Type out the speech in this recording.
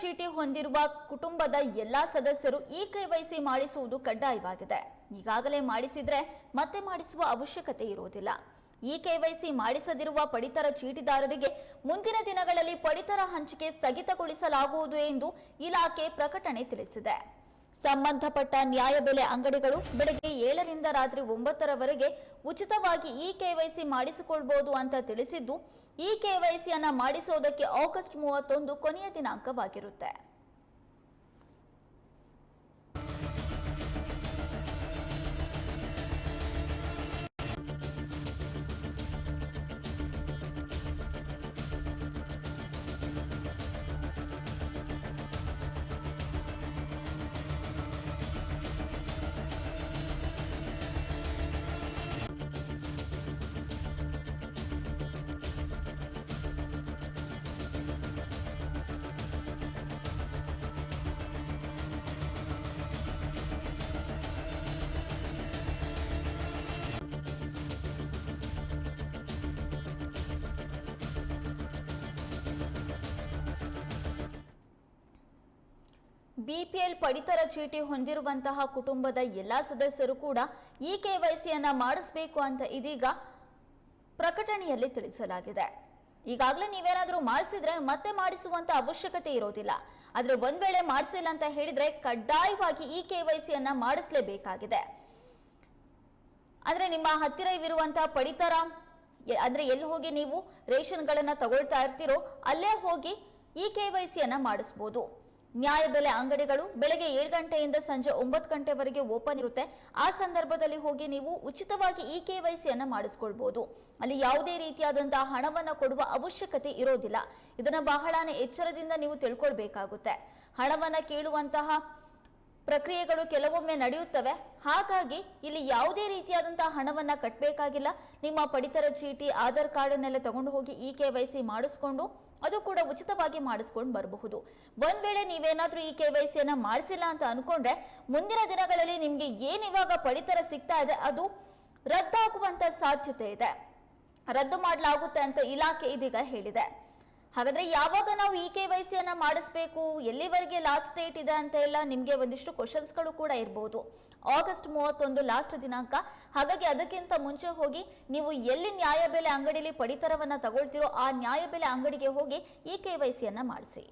ಚೀಟಿ ಹೊಂದಿರುವ ಕುಟುಂಬದ ಎಲ್ಲಾ ಸದಸ್ಯರು ಇ ಕೆವೈಸಿ ಮಾಡಿಸುವುದು ಕಡ್ಡಾಯವಾಗಿದೆ. ಈಗಾಗಲೇ ಮಾಡಿಸಿದ್ರೆ ಮತ್ತೆ ಮಾಡಿಸುವ ಅವಶ್ಯಕತೆ ಇರುವುದಿಲ್ಲ. ಇ ಕೆವೈಸಿ ಮಾಡಿಸದಿರುವ ಪಡಿತರ ಚೀಟಿದಾರರಿಗೆ ಮುಂದಿನ ದಿನಗಳಲ್ಲಿ ಪಡಿತರ ಹಂಚಿಕೆ ಸ್ಥಗಿತಗೊಳಿಸಲಾಗುವುದು ಎಂದು ಇಲಾಖೆ ಪ್ರಕಟಣೆ ತಿಳಿಸಿದೆ. ಸಂಬಂಧಪಟ್ಟ ನ್ಯಾಯಬೆಲೆ ಅಂಗಡಿಗಳು ಬೆಳಗ್ಗೆ ಏಳರಿಂದ ರಾತ್ರಿ ಒಂಬತ್ತರವರೆಗೆ ಉಚಿತವಾಗಿ ಇ ಕೆವೈಸಿ ಮಾಡಿಸಿಕೊಳ್ಬಹುದು ಅಂತ ತಿಳಿಸಿದ್ದು, ಈ ಕೆವೈಸಿಯನ್ನ ಮಾಡಿಸೋದಕ್ಕೆ ಆಗಸ್ಟ್ ಮೂವತ್ತೊಂದು ಕೊನೆಯ ದಿನಾಂಕವಾಗಿರುತ್ತೆ. ಬಿಪಿಎಲ್ ಪಡಿತರ ಚೀಟಿ ಹೊಂದಿರುವಂತಹ ಕುಟುಂಬದ ಎಲ್ಲಾ ಸದಸ್ಯರು ಕೂಡ ಈ ಕೆವೈಸಿಯನ್ನ ಮಾಡಿಸಬೇಕು ಅಂತ ಇದೀಗ ಪ್ರಕಟಣೆಯಲ್ಲಿ ತಿಳಿಸಲಾಗಿದೆ. ಈಗಾಗಲೇ ನೀವೇನಾದರೂ ಮಾಡಿಸಿದ್ರೆ ಮತ್ತೆ ಮಾಡಿಸುವಂತ ಅವಶ್ಯಕತೆ ಇರೋದಿಲ್ಲ. ಆದರೆ ಒಂದ್ ವೇಳೆ ಮಾಡಿಸಿಲ್ಲ ಅಂತ ಹೇಳಿದ್ರೆ ಕಡ್ಡಾಯವಾಗಿ ಈ ಕೆವೈಸಿಯನ್ನ ಮಾಡಿಸಲೇಬೇಕಾಗಿದೆ. ಅಂದ್ರೆ ನಿಮ್ಮ ಹತ್ತಿರವಿರುವಂತಹ ಪಡಿತರ, ಎ- ಅಂದ್ರೆ ಎಲ್ಲಿ ಹೋಗಿ ನೀವು ರೇಷನ್ಗಳನ್ನ ತಗೊಳ್ತಾ ಇರ್ತೀರೋ ಅಲ್ಲೇ ಹೋಗಿ ಇ ಕೆ ವೈ ಮಾಡಿಸ್ಬೋದು. ನ್ಯಾಯಬೆಲೆ ಅಂಗಡಿಗಳು ಬೆಳಗ್ಗೆ ಏಳು ಗಂಟೆಯಿಂದ ಸಂಜೆ ಒಂಬತ್ತು ಗಂಟೆವರೆಗೆ ಓಪನ್ ಇರುತ್ತೆ. ಆ ಸಂದರ್ಭದಲ್ಲಿ ಹೋಗಿ ನೀವು ಉಚಿತವಾಗಿ ಇ ಕೆ ವೈ ಸಿಯನ್ನು ಮಾಡಿಸ್ಕೊಳ್ಬಹುದು ಅಲ್ಲಿ ಯಾವುದೇ ರೀತಿಯಾದಂತಹ ಹಣವನ್ನು ಕೊಡುವ ಅವಶ್ಯಕತೆ ಇರೋದಿಲ್ಲ. ಇದನ್ನು ಬಹಳನೇ ಎಚ್ಚರದಿಂದ ನೀವು ತಿಳ್ಕೊಳ್ಬೇಕಾಗುತ್ತೆ. ಹಣವನ್ನು ಕೇಳುವಂತಹ ಪ್ರಕ್ರಿಯೆಗಳು ಕೆಲವೊಮ್ಮೆ ನಡೆಯುತ್ತವೆ. ಹಾಗಾಗಿ ಇಲ್ಲಿ ಯಾವುದೇ ರೀತಿಯಾದಂತಹ ಹಣವನ್ನ ಕಟ್ಟಬೇಕಾಗಿಲ್ಲ ನಿಮ್ಮ ಪಡಿತರ ಚೀಟಿ, ಆಧಾರ್ ಕಾರ್ಡನ್ನೆಲ್ಲ ತಗೊಂಡು ಹೋಗಿ ಇ ಕೆ ವೈ ಸಿ ಮಾಡಿಸ್ಕೊಂಡು ಅದು ಕೂಡ ಉಚಿತವಾಗಿ ಮಾಡಿಸ್ಕೊಂಡು ಬರಬಹುದು. ಒಂದ್ ವೇಳೆ ನೀವೇನಾದ್ರೂ ಈ ಕೆ ವೈ ಸಿಯನ್ನು ಮಾಡಿಸಿಲ್ಲ ಅಂತ ಅನ್ಕೊಂಡ್ರೆ ಮುಂದಿನ ದಿನಗಳಲ್ಲಿ ನಿಮ್ಗೆ ಏನ್ ಇವಾಗ ಪಡಿತರ ಸಿಗ್ತಾ ಇದೆ ಅದು ರದ್ದಾಗುವಂತ ಸಾಧ್ಯತೆ ಇದೆ. ರದ್ದು ಮಾಡಲಾಗುತ್ತೆ ಅಂತ ಇಲಾಖೆ ಇದೀಗ ಹೇಳಿದೆ. ಹಾಗಾದ್ರೆ ಯಾವಾಗ ನಾವು ಇ ಕೆ ವೈ ಸಿಯನ್ನ ಮಾಡಿಸ್ಬೇಕು? ಎಲ್ಲಿವರೆಗೆ ಲಾಸ್ಟ್ ಡೇಟ್ ಇದೆ ಅಂತ ಎಲ್ಲ ನಿಮಗೆ ಒಂದಿಷ್ಟು ಕ್ವಶನ್ಸ್ಗಳು ಕೂಡ ಇರಬಹುದು ಆಗಸ್ಟ್ ಮೂವತ್ತೊಂದು ಲಾಸ್ಟ್ ದಿನಾಂಕ. ಹಾಗಾಗಿ ಅದಕ್ಕಿಂತ ಮುಂಚೆ ಹೋಗಿ ನೀವು ಎಲ್ಲಿ ನ್ಯಾಯಬೆಲೆ ಅಂಗಡಿಯಲ್ಲಿ ಪಡಿತರವನ್ನ ತಗೊಳ್ತಿರೋ ಆ ನ್ಯಾಯಬೆಲೆ ಅಂಗಡಿಗೆ ಹೋಗಿ ಇ ಕೆ ವೈ ಸಿಯನ್ನ ಮಾಡಿಸಿ.